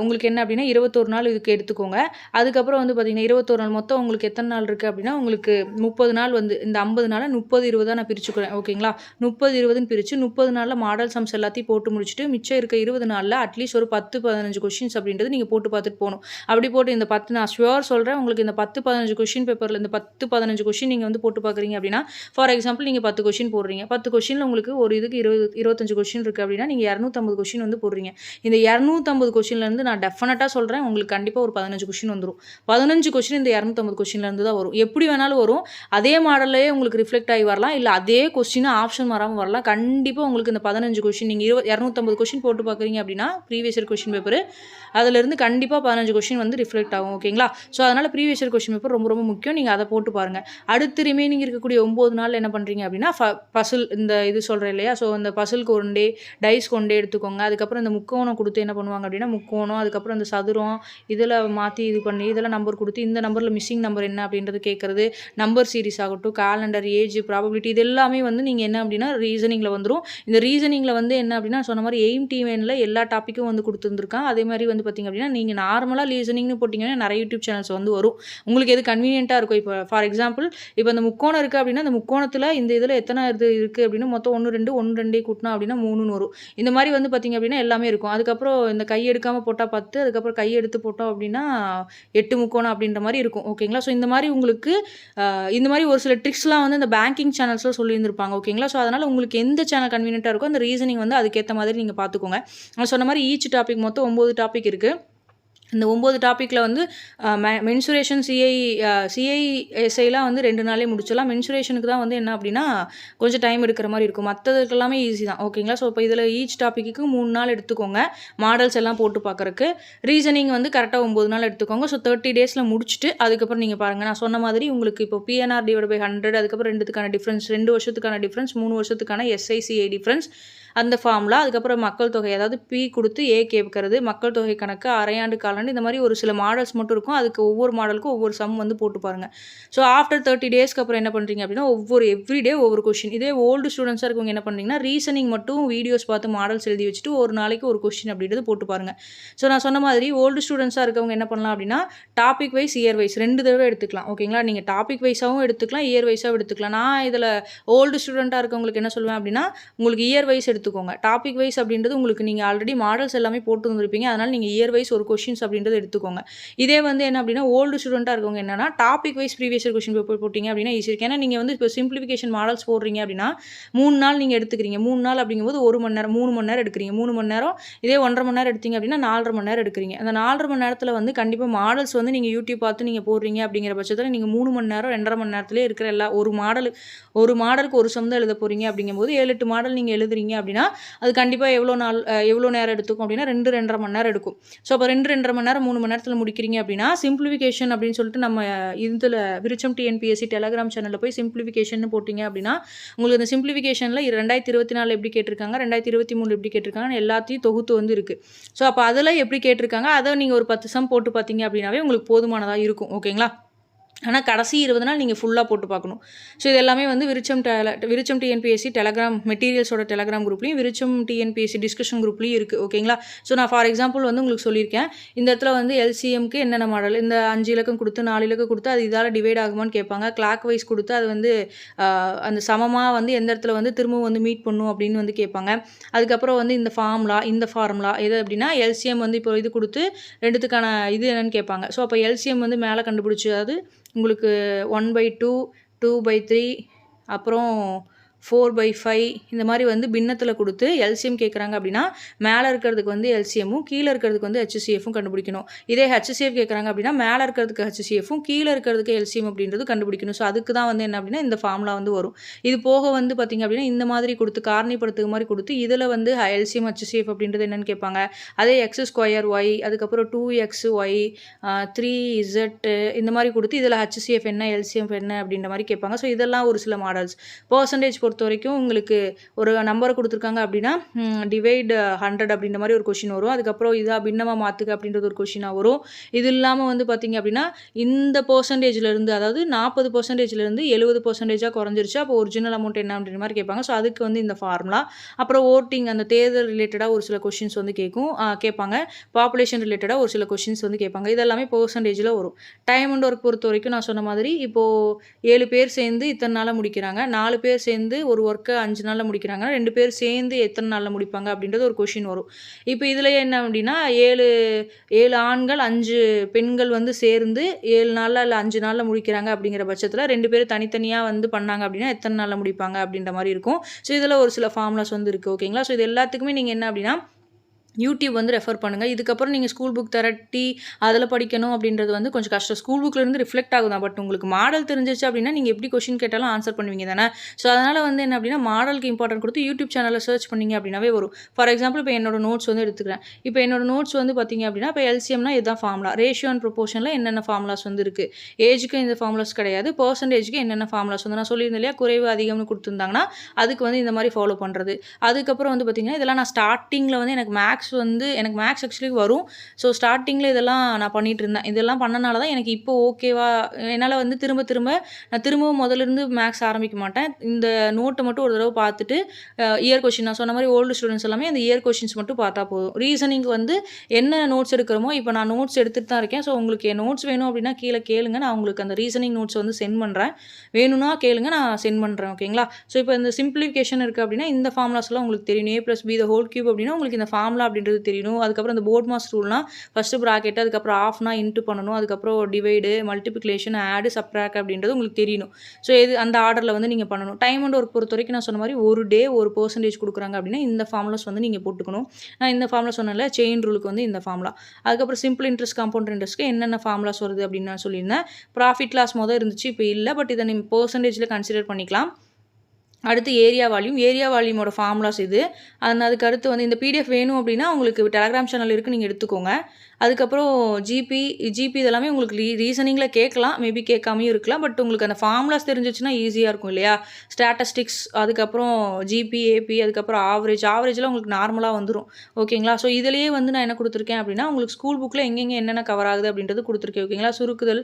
உங்களுக்கு என்ன அப்படின்னா இருபத்தொரு நாள் இதுக்கு எடுத்துக்கோங்க. அதுக்கப்புறம் வந்து பார்த்திங்கன்னா இருபத்தொரு நாள் மொத்தம் உங்களுக்கு எத்தனை நாள் இருக்குது அப்படின்னா உங்களுக்கு முப்பது நாள் வந்து இந்த ஐம்பது நாளில் முப்பது இருபதாக நான் பிரிச்சுக்கிறேன் ஓகேங்களா முப்பது இருபதுன்னு பிரித்து முப்பது நாளில் மாடல் சம்ஸ் எல்லாத்தையும் போட்டு முடிச்சுட்டு மிச்சம் இருக்க இருபது நாளில் அட்லீஸ்ட் ஒரு பத்து பதினஞ்சு கொஷின்ஸ் அப்படின்றது நீங்கள் போட்டு பார்த்துட்டு போகணும். அப்படி போட்டு இந்த பத்து நான் ஷுவர் சொல்கிறேன் உங்களுக்கு இந்த பத்து பதினஞ்சு கொஷின் பேப்பரில் இந்த பத்து பதினஞ்சு கொஷின் நீங்கள் வந்து போட்டு பார்க்குறீங்க அப்படின்னா ஃபார் எக்ஸாம்பிள் நீங்கள் பத்து கொஷின் போடுறீங்க. பத்து கொஷினில் உங்களுக்கு ஒரு இதுக்கு இருபது இருபத்தஞ்சு கொஷின் இருக்குது அப்படின்னா நீங்கள் இரநூத்தம்பது கொஷின் வந்து போடுறீங்க. இந்த இரநூத்தம்பது கொஷின்லேருந்து நான் டெஃபினட்டாக சொல்கிறேன் உங்களுக்கு கண்டிப்பாக ஒரு பதினஞ்சு கொஷின் வந்துடும் பதினஞ்சு கொஷின் இந்த இரநூத்தம்பது கொஷின்லேருந்து தான் வரும். எப்படி வேணாலும் வரும். அதே மாடல்லையே உங்களுக்கு ரிஃப்ளெக்ட் ஆகி வரலாம். இல்லை அதே கொஸ்டின் ஆப்ஷன் வராமல் வரலாம். கண்டிப்பாக உங்களுக்கு இந்த பதினஞ்சு கொஷின் நீங்கள் இருபது இரநூத்தம்பது கொஷின் போட்டு பார்க்குறீங்க அப்படின்னா ப்ரீவியஸ் இயர் கொஷின் பேப்பர் அதிலிருந்து கண்டிப்பாக பதினஞ்சு கொஷின் வந்து ரிஃப்ளெக்ட் ஆகும் ஓகேங்களா ஸோ அதனால் ப்ரீவியஸ் இயர் கொஷின் பேப்பர் ரொம்ப ரொம்ப முக்கியம். நீங்கள் அதை போட்டு பாருங்கள் அடுத்து ரிமைனிங் இருக்கக்கூடிய ஒம்பது நாள் என்ன பண்ணுறீங்க அப்படின்னா பசில் இந்த இது சொல்கிறேன் இல்லையா? ஸோ இந்த பசிலுக்கு ஒன் டே டைஸ் கொண்டே எடுத்துக்கோங்க. அதுக்கப்புறம் இந்த முக்கோணம் கொடுத்து என்ன பண்ணுவாங்க அப்படின்னா முக்கோணம் அதுக்கப்புறம் இந்த சதுரம் இதில் மாற்றி இது பண்ணி இதில் நம்பர் கொடுத்து இந்த நம்பரில் மிஸ்ஸிங் நம்பர் என்ன அப்படின்றது கேட்குறது நம்பர் சீரிஸ் ஆகட்டும் கேலண்டர் ஏஜ் ப்ராபபிலிட்டி இது எல்லாமே வந்து நீங்கள் என்ன அப்படின்னா ரீசனிங்கில் வந்துடும் இந்த ரீசனிங்கில் வந்து என்ன அப்படின்னா சொன்ன மாதிரி எய்ம் டிஎன்ல எல்லா டாப்பிக்கும் வந்து கொடுத்துருந்துருக்கான். அதே மாதிரி வந்து பார்த்திங்க அப்படின்னா நீங்கள் நார்மலாக லீசனிங்னு போட்டிங்கன்னா நிறைய யூடியூப் சேனல்ஸ் வந்து வரும். உங்களுக்கு எது கன்வீனியண்ட்டாக இருக்கும்? இப்போ ஃபார் எக்ஸாம்பிள் இப்போ இந்த முக்கோணம் இருக்குது அப்படின்னா அந்த முக்கோணத்தில் இந்த இதில் எத்தனை இது இருக்குது அப்படின்னு மொத்தம் ஒன்று ரெண்டு ஒன்று ரெண்டே கூட்டினா அப்படின்னா மூணுன்னு வரும். இந்த மாதிரி வந்து பார்த்திங்க அப்படின்னா எல்லாமே இருக்கும். அதுக்கப்புறம் இந்த கை எடுக்காமல் போட்டால் பத்து அதுக்கப்புறம் கை எடுத்து போட்டோம் அப்படின்னா எட்டு முக்கோணம் அப்படின்ற மாதிரி இருக்கும். ஓகேங்களா ஸோ இந்த மாதிரி உங்களுக்கு இந்த மாதிரி ஒரு சில ட்ரிக்ஸ்லாம் வந்து இந்த பேங்கிங் சேனல்ஸில் சொல்லியிருந்திருப்பாங்க. ஓகேங்களா ஸோ அதனால் உங்களுக்கு எந்த சேனல் கன்வீனியண்ட்டாக இருக்கோ அந்த ரீசனிங் வந்து அதுக்கேற்ற மாதிரி நீங்கள் பார்த்துக்கோங்க நான் சொன்ன மாதிரி ஈச் டாபிக் மொத்தம் ஒம்பது டாபிக் இருக்குது இந்த ஒம்பது டாப்பிக்கில் வந்து மென்சுரேஷன் சிஐ சிஐஎஸ்ஐலாம் வந்து ரெண்டு நாளே முடிச்சிடலாம். மென்சுரேஷனுக்கு தான் வந்து என்ன அப்படின்னா கொஞ்சம் டைம் எடுக்கிற மாதிரி இருக்கும். மற்றதுக்கு எல்லாமே ஈஸி தான் ஓகேங்களா ஸோ இப்போ இதில் ஈச் டாப்பிக்கு மூணு நாள் எடுத்துக்கோங்க. மாடல்ஸ் எல்லாம் போட்டு பார்க்குறக்கு ரீசனிங் வந்து கரெக்டாக ஒம்பது நாள் எடுத்துக்கோங்க. ஸோ தேர்ட்டி டேஸில் முடிச்சுட்டு அதுக்கப்புறம் நீங்கள் பாருங்கள் நான் சொன்ன மாதிரி உங்களுக்கு இப்போ பிஎன்ஆர் டிவைட் பை ஹண்ட்ரட் அதுக்கப்புறம் ரெண்டுத்துக்கான டிஃப்ரென்ஸ் ரெண்டு வருஷத்துக்கான டிஃப்ரென்ஸ் மூணு வருஷத்துக்கான எஸ்ஐசிஐ டிஃப்ரென்ஸ் அந்த ஃபார்முலா அதுக்கப்புறம் மக்கள் தொகை அதாவது பி கொடுத்து ஏ கேட்கறது மக்கள் தொகை கணக்கு அரையாண்டு காலாண்டு இந்த மாதிரி ஒரு சில மாடல்ஸ் மட்டும் இருக்கும். அதுக்கு ஒவ்வொரு மாடலுக்கும் ஒவ்வொரு சம் வந்து போட்டு பாருங்கள் ஸோ ஆஃப்டர் தேர்ட்டி டேஸ்க்கு அப்புறம் என்ன பண்ணுறீங்க அப்படின்னா ஒவ்வொரு எவ்ரிடே ஒவ்வொரு கொஷின் இதே ஓல்டு ஸ்டூடெண்ட்ஸாக இருக்கவங்க என்ன பண்ணுறீங்கன்னா ரீசனிங் மட்டும் வீடியோஸ் பார்த்து மாடல்ஸ் எழுதி வச்சுட்டு ஒரு நாளைக்கு ஒரு கொஷின் அப்படின்றது போட்டு பாருங்கள் ஸோ நான் சொன்ன மாதிரி ஓல்டு ஸ்டூடெண்ட்ஸாக இருக்கவங்க என்ன பண்ணலாம் அப்படின்னா டாபிக் வைஸ் இயர் வைஸ் ரெண்டு தடவை எடுத்துக்கலாம். ஓகேங்களா நீங்கள் டாபிக் வைஸாகவும் எடுத்துக்கலாம் இயர் வைஸாகவும் எடுத்துக்கலாம். நான் இதில் ஓல்டு ஸ்டூடெண்ட்டாக இருக்கவங்களுக்கு என்ன சொல்லுவேன் அப்படின்னா உங்களுக்கு இயர் வைஸ் எடுத்துக்கோங்க. டாபிக் வைஸ் அப்படின்றது உங்களுக்கு நீங்கள் ஆல்ரெடி மாடல்ஸ் எல்லாமே போட்டு வந்திருப்பீங்க. அதனால் நீங்கள் இயர் வைஸ் ஒரு கொஷின்ஸ் அப்படின்றது எடுத்துக்கோங்க. இதே வந்து என்ன அப்படின்னா ஓல்டு ஸ்டூடெண்ட்டாக இருக்கவங்க என்னன்னா topic wise previous question paper போட்டிங்க அப்படின்னா ஈஸி இருக்கு. ஏன்னா நீங்கள் வந்து இப்போ சிம்பிளிஃபிகேஷன் மாடல்ஸ் போடுறீங்க அப்படின்னா மூணு நாள் நீங்கள் எடுத்துக்கிறீங்க. மூணு நாள் அப்படிங்கும்போது ஒரு மணி நேரம் மூணு மணி நேரம் எடுக்கிறீங்க. மூணு மணி நேரம் இதே ஒன்றரை மணி நேரம் எடுத்தீங்க அப்படின்னா நாலரை மணி நேரம் எடுக்கிறீங்க. அந்த நாலரை மணி நேரத்தில் வந்து கண்டிப்பாக மாடல்ஸ் வந்து நீங்கள் யூடியூப் பார்த்து நீங்கள் போடுறீங்க அப்படிங்கிற பட்சத்தில் நீங்கள் மூணு மணி நேரம் ரெண்டரை மணி நேரத்துலேயே இருக்கிற எல்லா ஒரு மாடல் ஒரு மாடலுக்கு ஒரு சொந்தம் எழுத போகிறீங்க அப்படிங்கும்போது ஏழு எட்டு மாடல் நீங்கள் எழுதுறீங்க அப்படின்னா அப்படின்னா அது கண்டிப்பாக எவ்வளோ நாள் எவ்வளோ நேரம் எடுத்துக்கும் அப்படின்னா ரெண்டு ரெண்டரை மணி நேரம் எடுக்கும். ஸோ அப்போ ரெண்டு ரெண்டரை மணி நேரம் மூணு மணி நேரத்தில் முடிக்கிறீங்க அப்படின்னா சிம்பிளிஃபிகேஷன் அப்படின்னு சொல்லிட்டு நம்ம இதில் விருச்சம் டிஎன்பிஎஸ்சி டெலகிராம் சேனலில் போய் சிம்பிளிஃபிகேஷன் போட்டிங்க அப்படின்னா உங்களுக்கு இந்த சிம்பிளிஃபிகேஷனில் ரெண்டாயிரத்தி இருபத்தி நாலு எப்படி கேட்டிருக்காங்க ரெண்டாயிரத்தி இருபத்தி மூணு எப்படி கேட்டிருக்காங்க எல்லாத்தையும் தொகுத்து வந்து இருக்குது ஸோ அப்போ அதில் எப்படி கேட்டிருக்காங்க அதை நீங்கள் ஒரு பத்து சம் போட்டு பார்த்தீங்க அப்படின்னாவே உங்களுக்கு போதுமானதாக இருக்கும். ஓகேங்களா ஆனால் கடைசி இருபது நாள் நீங்கள் ஃபுல்லாக போட்டு பார்க்கணும். ஸோ இது எல்லாமே வந்து விருச்சம் டெல விருச்சம் டிஎன்பிஎஸ்சி டெலகிராம் மெட்டீரியல்ஸோட டெலகிராம் குரூப்லையும் விருச்சம் டிஎன்பிஎஸ்சி டிஸ்கஷன் குரூப்லையும் இருக்குது ஓகேங்களா ஸோ நான் ஃபார் எக்ஸாம்பிள் வந்து உங்களுக்கு சொல்லியிருக்கேன். இந்த இடத்துல வந்து எல்சிஎம்க்கு என்னென்ன மாடல் இந்த அஞ்சு இலக்கம் கொடுத்து நாலு இலக்கம் கொடுத்து அது இதால் டிவைட் ஆகுமான்னு கேட்பாங்க. கிளாக் வைஸ் கொடுத்து அது வந்து அந்த சமமாக வந்து எந்த இடத்துல வந்து திரும்பவும் வந்து மீட் பண்ணும் அப்படின்னு வந்து கேட்பாங்க. அதுக்கப்புறம் வந்து இந்த ஃபார்முலா இந்த ஃபார்முலா எது அப்படின்னா எல்சிஎம் வந்து இப்போ இது கொடுத்து ரெண்டுத்துக்கான இது என்னென்னு கேட்பாங்க. ஸோ அப்போ எல்சிஎம் வந்து மேலே கண்டுபிடிச்சி அதாவது உங்களுக்கு one by two two by three அப்புறம் ஃபோர் பை ஃபைவ் இந்த மாதிரி வந்து பின்னத்தில் கொடுத்து எல்சிஎம் கேட்குறாங்க அப்படின்னா மேலே இருக்கிறதுக்கு வந்து எல்சிஎம்மும் கீழே இருக்கிறதுக்கு வந்து ஹெச்சிஎஃப்பும் கண்டுபிடிக்கணும். இதே ஹெச்சிஎஃப் கேட்குறாங்க அப்படின்னா மேலே இருக்கிறதுக்கு ஹெச்சிஎஃப்பும் கீழே இருக்கிறதுக்கு எல்சிஎம் அப்படின்றது கண்டுபிடிக்கணும். ஸோ அதுக்கு தான் வந்து என்ன அப்படின்னா இந்த ஃபார்முலா வந்து வரும். இது போக வந்து பார்த்திங்க அப்படின்னா இந்த மாதிரி கொடுத்து காரணிப்படுத்துக்கு மாதிரி கொடுத்து இதில் வந்து எல்சிஎம் ஹெச்சிஎஃப் அப்படின்றது என்னென்னு கேட்பாங்க. அதே எக்ஸ் ஸ்கொயர் ஒய் அதுக்கப்புறம் two X Y three Z இந்த மாதிரி கொடுத்து இதில் ஹெச்சிஎஃப் என்ன எல்சிஎஃப் என்ன அப்படின்ற மாதிரி கேட்பாங்க. ஸோ இதெல்லாம் ஒரு சில மாடல்ஸ் பர்சன்டேஜ் பொறுத்து பொறுத்த வரைக்கும் உங்களுக்கு ஒரு நம்பரை கொடுத்துருக்காங்க அப்படின்னா டிவைட் ஹண்ட்ரட் அப்படின்ற மாதிரி ஒரு கொஷின் வரும். அதுக்கப்புறம் இதாக பின்னமாக மாற்றுக்க அப்படின்றது ஒரு கொஷினாக வரும். இது இல்லாமல் வந்து பார்த்தீங்க அப்படின்னா இந்த பர்சன்டேஜ்லேருந்து அதாவது நாற்பது பர்சன்டேஜ்லேருந்து எழுபது பர்சன்டேஜாக குறைஞ்சிருச்சு. அப்போ ஒரிஜினல் அமௌண்ட் என்ன அப்படின்ற மாதிரி கேட்பாங்க. ஸோ அதுக்கு வந்து இந்த ஃபார்முலா அப்புறம் ஓட்டிங் அந்த தேர்தல் ரிலேட்டடாக ஒரு சில கொஷின்ஸ் வந்து கேட்கும் கேட்பாங்க. பாப்புலேஷன் ரிலேட்டடாக ஒரு சில கொஷின்ஸ் வந்து கேட்பாங்க. இதெல்லாமே பர்சன்டேஜில் வரும். டைம் அண்ட் ஒர்க் பொறுத்த வரைக்கும் நான் சொன்ன மாதிரி இப்போது ஏழு பேர் சேர்ந்து இத்தனை நாளாக முடிக்கிறாங்க. நாலு பேர் சேர்ந்து ஒரு ஒர்க்கை அஞ்சு நாளில் முடிக்கிறாங்க ரெண்டு பேர் சேர்ந்து எத்தனை நாளில் முடிப்பாங்க அப்படின்றது ஒரு கொஷின் வரும். இப்போ இதில் என்ன அப்படின்னா ஏழு ஏழு ஆண்கள் அஞ்சு பெண்கள் வந்து சேர்ந்து ஏழு நாளில் இல்லை அஞ்சு நாளில் முடிக்கிறாங்க அப்படிங்கிற பட்சத்தில் ரெண்டு பேரும் தனித்தனியாக வந்து பண்ணாங்க அப்படின்னா எத்தனை நாளில் முடிப்பாங்க அப்படின்ற மாதிரி இருக்கும். ஸோ இதில் ஒரு சில ஃபார்முலாஸ் வந்து இருக்குது ஓகேங்களா ஸோ இது எல்லாத்துக்குமே நீங்கள் என்ன அப்படின்னா யூடியூப் வந்து ரெஃபர் பண்ணுங்கள் இதுக்கப்புறம் நீங்கள் ஸ்கூல் புக் திரட்டி அதில் படிக்கணும் அப்படின்றது வந்து கொஞ்சம் கஷ்டம். ஸ்கூல் புக்லேருந்து ரிஃப்ளெக்ட் ஆகும் தான் பட் உங்களுக்கு மாடல் தெரிஞ்சிச்சு அப்படின்னா நீங்கள் எப்படி கொஷின் கேட்டாலும் ஆன்சர் பண்ணுவீங்க தானே? ஸோ அதனால் வந்து என்ன அப்படின்னா மாடலுக்கு இம்பார்ட்டன்ட் கொடுத்து யூடியூப் சேனலில் சர்ச் பண்ணீங்க அப்படின்னாவே வரும். ஃபார் எக்ஸாம்பிள் இப்போ என்னோட நோட்ஸ் வந்து எடுத்துக்கிறேன். இப்போ என்னோட நோட்ஸ் வந்து பார்த்தீங்க அப்படின்னா இப்போ எல்சிஎம்னா இதுதான் ஃபார்முலா ரேஷியோ அண்ட் ப்ரொபோஷனில் என்னென்ன ஃபார்முலாஸ் வந்து இருக்குது ஏஜுக்கு இந்த ஃபார்முலாஸ் கிடையாது. பர்சன்டேஜுக்கு என்னென்ன ஃபார்முலாஸ் வந்து நான் சொல்லியிருந்தேன் இல்லையா? குறைவு அதிகம்னு கொடுத்துருந்தாங்கன்னா அதுக்கு வந்து இந்த மாதிரி ஃபாலோ பண்ணுறது அதுக்கப்புறம் வந்து பார்த்தீங்கன்னா இதெல்லாம் நான் ஸ்டார்டிங்கில் வந்து எனக்கு மேக்ஸ் வந்து எனக்கு மேக்ஸ் ஆக்சுவலி வரும். ஸோ ஸ்டார்டிங்கில் இதெல்லாம் நான் பண்ணிகிட்டு இருந்தேன். இதெல்லாம் பண்ணனால தான் எனக்கு இப்போ ஓகேவா என்னால் வந்து திரும்ப திரும்ப நான் திரும்பவும் முதல்ல இருந்து மேக்ஸ் ஆரம்பிக்க மாட்டேன். இந்த நோட்டை மட்டும் ஒரு தடவை பார்த்துட்டு இயர் கொஷின் நான் சொன்ன மாதிரி ஓல்டு ஸ்டூடெண்ட்ஸ் எல்லாமே அந்த இயர் கொஷின்ஸ் மட்டும் பார்த்தா போதும். ரீசனிங் வந்து என்ன நோட்ஸ் எடுக்கிறோமோ இப்போ நான் நோட்ஸ் எடுத்துகிட்டு தான் இருக்கேன். ஸோ உங்களுக்கு என் நோட்ஸ் வேணும் அப்படின்னா கீழே கேளுங்க. நான் உங்களுக்கு அந்த ரீசனிங் நோட்ஸ் வந்து சென்ட் பண்ணுறேன் வேணும்னா கேளுங்க நான் சென்ட் பண்ணுறேன் ஓகேங்களா ஸோ இப்போ இந்த சிம்பிளிஃபிகேஷன் இருக்குது அப்படின்னா இந்த ஃபார்முலாஸ்லாம் உங்களுக்கு தெரியும். A plus B the whole cube அப்படின்னா உங்களுக்கு இந்த ஃபார்முலா அப்படின்றது தெரியணும். அதுக்கப்புறம் இந்த போர்ட் மாஸ் ரூல்னா ஃபஸ்ட்டு ப்ராக்கெட் அதுக்கப்புறம் ஆஃப்னா இன்ட்டு பண்ணணும். அதுக்கப்புறம் டிவைடு மல்டிபிகேஷன் ஆடு சப்ராக் அப்படின்றது உங்களுக்கு தெரியணும். ஸோ இது அந்த ஆர்டரில் வந்து நீங்கள் பண்ணணும். டைம் அண்ட் ஒர்க் பொறுத்த வரைக்கும் நான் சொன்ன மாதிரி ஒரு டே ஒரு பர்சன்டேஜ் கொடுக்குறாங்க அப்படின்னா இந்த ஃபார்முலாஸ் வந்து நீங்கள் போட்டுக்கணும். நான் இந்த ஃபார்முலா சொன்னல செயின் ரூலுக்கு வந்து இந்த ஃபார்முலா அதுக்கப்புறம் சிம்பிள் இன்ட்ரெஸ்ட் காம்பவுண்ட் இன்ட்ரெஸ்ட்க்கு என்னென்ன ஃபார்முலாஸ் வருது அப்படின்னு நான் சொல்லியிருந்தேன். ப்ராஃபிட் லாஸ் மொதல் இருந்துச்சு இப்போ இல்லை பட் இதை நீங்கள் பர்சன்டேஜில் கன்சிடர் பண்ணிக்கலாம். அடுத்து ஏரியா வால்யூம். ஏரியா வால்யூமோட ஃபார்முலாஸ் இது. அந்த அதுக்கு அடுத்து வந்து இந்த பிடிஎஃப் வேணும் அப்படின்னா உங்களுக்கு டெலகிராம் சேனல் இருக்குது நீங்கள் எடுத்துக்கோங்க. அதுக்கப்புறம் ஜிபி ஜிபி இதெல்லாமே உங்களுக்கு ரீ ரீசனிங்கில் கேட்கலாம். மேபி கேட்காமையும் இருக்கலாம். பட் உங்களுக்கு அந்த ஃபார்முலாஸ் தெரிஞ்சிச்சுன்னா ஈஸியாக இருக்கும் இல்லையா? ஸ்டாட்டஸ்டிக்ஸ் அதுக்கப்புறம் ஜிபி ஏபி அதுக்கப்புறம் ஆவரேஜ் ஆவரேஜ்லாம் உங்களுக்கு நார்மலாக வந்துடும் ஓகேங்களா ஸோ இதுலேயே வந்து நான் என்ன கொடுத்துருக்கேன் அப்படின்னா உங்களுக்கு ஸ்கூல் புக்கில் எங்கெங்கே என்னென்ன கவர் ஆகுது அப்படின்றது கொடுத்துருக்கேன். ஓகேங்களா சுருக்குதல்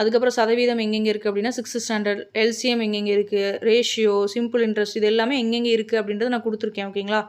அதுக்கப்புறம் சதவீதம் எங்கெங்கே இருக்குது அப்படின்னா சிக்ஸ்த் ஸ்டாண்டர்ட் எல்சிஎம் எங்கெங்கே இருக்குது ரேஷியோ சிம்பிள் இன்ட்ரெஸ்ட் இது எல்லாமே எங்கெங்கே இருக்குது அப்படின்றத நான் கொடுத்துருக்கேன் ஓகேங்களா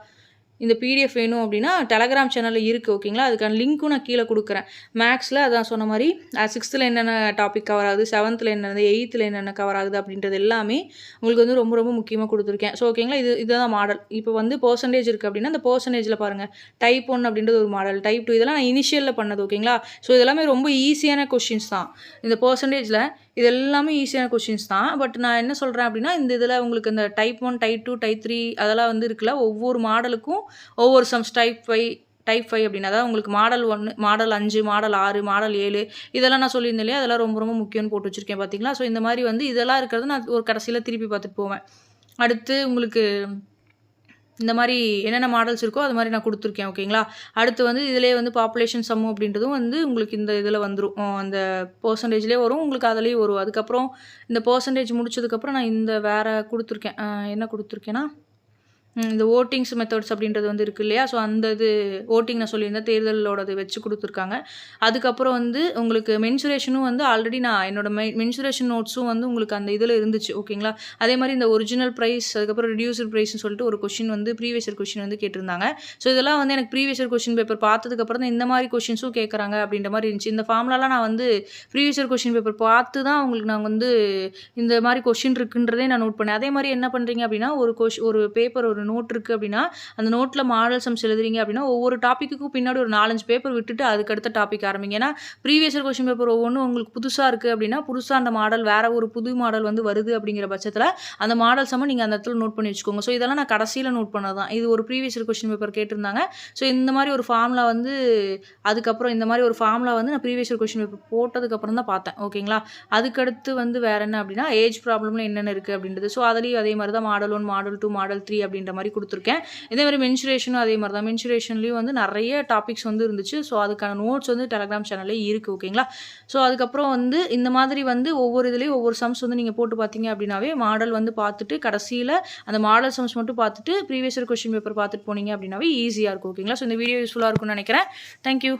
இந்த பிடிஎஃப் வேணும் அப்படின்னா டெலகிராம் சேனலில் இருக்குது ஓகேங்களா அதுக்கான லிங்க்கும் நான் கீழே கொடுக்குறேன். மேக்ஸில் அதான் சொன்ன மாதிரி சிக்ஸ்த்தில் என்னென்ன டாபிக் கவர் ஆகுது செவன்த்தில் என்னென்ன எயித்தில் என்னென்ன கவர் ஆகுது அப்படின்றது எல்லாமே உங்களுக்கு வந்து ரொம்ப ரொம்ப முக்கியமாக கொடுத்துருக்கேன். ஸோ ஓகேங்களா இது இதுதான் மாடல் இப்போ வந்து பர்சன்டேஜ் இருக்குது அப்படின்னா அந்த பர்சன்டேஜில் பாருங்கள் டைப் ஒன் அப்படின்றது ஒரு மாடல் டைப் டூ இதெல்லாம் நான் இனிஷியலில் பண்ணது ஓகேங்களா ஸோ இதெல்லாமே ரொம்ப ஈஸியான கொஷின்ஸ் தான். இந்த பர்சன்டேஜில் இது எல்லாமே ஈஸியான கொஷின்ஸ் தான். பட் நான் என்ன சொல்கிறேன் அப்படின்னா இந்த இதில் உங்களுக்கு இந்த type one type two type three அதெல்லாம் வந்து இருக்குல்ல ஒவ்வொரு மாடலுக்கும் ஒவ்வொரு sums type five type five அப்படின்னா. அதாவது உங்களுக்கு மாடல் ஒன்று மாடல் அஞ்சு மாடல் ஆறு மாடல் ஏழு இதெல்லாம் நான் சொல்லியிருந்தேன் இல்லையா? அதெல்லாம் ரொம்ப ரொம்ப முக்கியம்னு போட்டு வச்சுருக்கேன் பார்த்தீங்களா ஸோ இந்த மாதிரி வந்து இதெல்லாம் இருக்கிறது நான் ஒரு கடைசியில் திருப்பி பார்த்துட்டு போவேன். அடுத்து உங்களுக்கு இந்த மாதிரி என்னென்ன மாடல்ஸ் இருக்கோ அது மாதிரி நான் கொடுத்துருக்கேன் ஓகேங்களா அடுத்து வந்து இதிலே வந்து பாப்புலேஷன் சம்மு அப்படின்றதும் வந்து உங்களுக்கு இந்த இதில் வந்துடும் அந்த பர்சன்டேஜ்லேயே வரும். உங்களுக்கு அதுலேயும் வரும். அதுக்கப்புறம் இந்த பர்சன்டேஜ் முடிச்சதுக்கப்புறம் நான் இந்த வேறு கொடுத்துருக்கேன். என்ன கொடுத்துருக்கேன்னா இந்த ஓட்டிங்ஸ் மெத்தட்ஸ் அப்படின்றது வந்து இருக்கு இல்லையா? ஸோ அந்த இது ஓட்டிங் நான் சொல்லியிருந்தேன். தேர்தலோடது வச்சு கொடுத்துருக்காங்க. அதுக்கப்புறம் வந்து உங்களுக்கு மென்சுரேஷனும் வந்து ஆல்ரெடி நான் என்னோட மெ மென்சுரேஷன் நோட்ஸும் வந்து உங்களுக்கு அந்த இதில் இருந்துச்சு. ஓகேங்களா? அதே மாதிரி இந்த ஒரிஜினல் ப்ரைஸ் அதுக்கப்புறம் ரிடியூசர் ப்ரைஸ்னு சொல்லிட்டு ஒரு கொஷின் வந்து ப்ரீவியஸ் கொஷின் வந்து கேட்டிருந்தாங்க. ஸோ இதெல்லாம் வந்து எனக்கு ப்ரீவியஸ் கொஷின் பேப்பர் பார்த்ததுக்கப்புறம் தான் இந்த மாதிரி கொஷின்ஸும் கேட்குறாங்க அப்படின்ற மாதிரி இருந்துச்சு. இந்த ஃபார்ம்லலாம் நான் வந்து ப்ரீவியஸ் கொஷின் பேப்பர் பார்த்து தான் உங்களுக்கு நான் வந்து இந்த மாதிரி கொஷின் இருக்குன்றதே நான் நோட் பண்ணேன். அதே மாதிரி என்ன பண்ணுறீங்க அப்படின்னா ஒரு கொஷ் ஒரு பேப்பர் ஒரு நோட் இருக்குது அப்படின்னா அந்த நோட்டில் மாடல் சம்ஸ் எழுதுறீங்க அப்படின்னா ஒவ்வொரு டாப்பிக்குக்கும் பின்னாடி ஒரு நாலஞ்சு பேப்பர் விட்டுட்டு அதுக்கு அடுத்த டாபிக் ஆரம்பிங்க. ஏன்னா ப்ரீவியஸ் கொஷின் பேப்பர் ஒவ்வொன்றும் உங்களுக்கு புதுசாக இருக்குது அப்படின்னா புதுசாக அந்த மாடல் வேற ஒரு புது மாடல் வந்து வருது அப்படிங்கிற பட்சத்தில் அந்த மாடல் சம்ம நீங்கள் அந்த இடத்துல நோட் பண்ணி வச்சுக்கோங்க. ஸோ இதெல்லாம் நான் கடைசியில் நோட் பண்ணது தான் இது ஒரு ப்ரீவியஸ் கொஷின் பேப்பர் கேட்டிருந்தாங்க. ஸோ இந்த மாதிரி ஒரு ஃபார்மில் வந்து அதுக்கப்புறம் இந்த மாதிரி ஒரு ஃபார்மில் வந்து நான் ப்ரீவியஸ் கொஷின் பேப்பர் போட்டதுக்கப்புறம் தான் பார்த்தேன். ஓகேங்களா அதுக்கடுத்து வந்து வேற என்ன அப்படின்னா ஏஜ் ப்ராப்ளம்னு என்னென்ன இருக்குது அப்படின்றது. ஸோ அதுலேயும் அதே மாதிரி தான் model one model two model three அப்படின்ற மாதிரி கொடுத்துருக்கேன். இதே மாதிரி மென்சுரேஷனும் அதே மாதிரி தான் மென்சுரேஷன்லேயும் வந்து நிறைய டாபிக்ஸ் வந்து இருந்துச்சு. ஸோ அதுக்கான நோட்ஸ் வந்து டெலகிராம் சேனல்லே இருக்குது ஓகேங்களா ஸோ அதுக்கப்புறம் வந்து இந்த மாதிரி வந்து ஒவ்வொரு இதுலேயும் ஒவ்வொரு சம்ஸ் வந்து நீங்கள் போட்டு பார்த்தீங்க அப்படின்னாவே மாடல் வந்து பார்த்துட்டு கடைசியில் அந்த மாடல் சம்ஸ் மட்டும் பார்த்துட்டு ப்ரீவியஸ் கொஸ்டின் பேப்பர் பார்த்துட்டு போனீங்க அப்படின்னாவே ஈஸியாக இருக்கும் ஓகேங்களா ஸோ இந்த வீடியோ யூஸ்ஃபுல்லாக இருக்கும்னு நினைக்கிறேன். தேங்க்யூ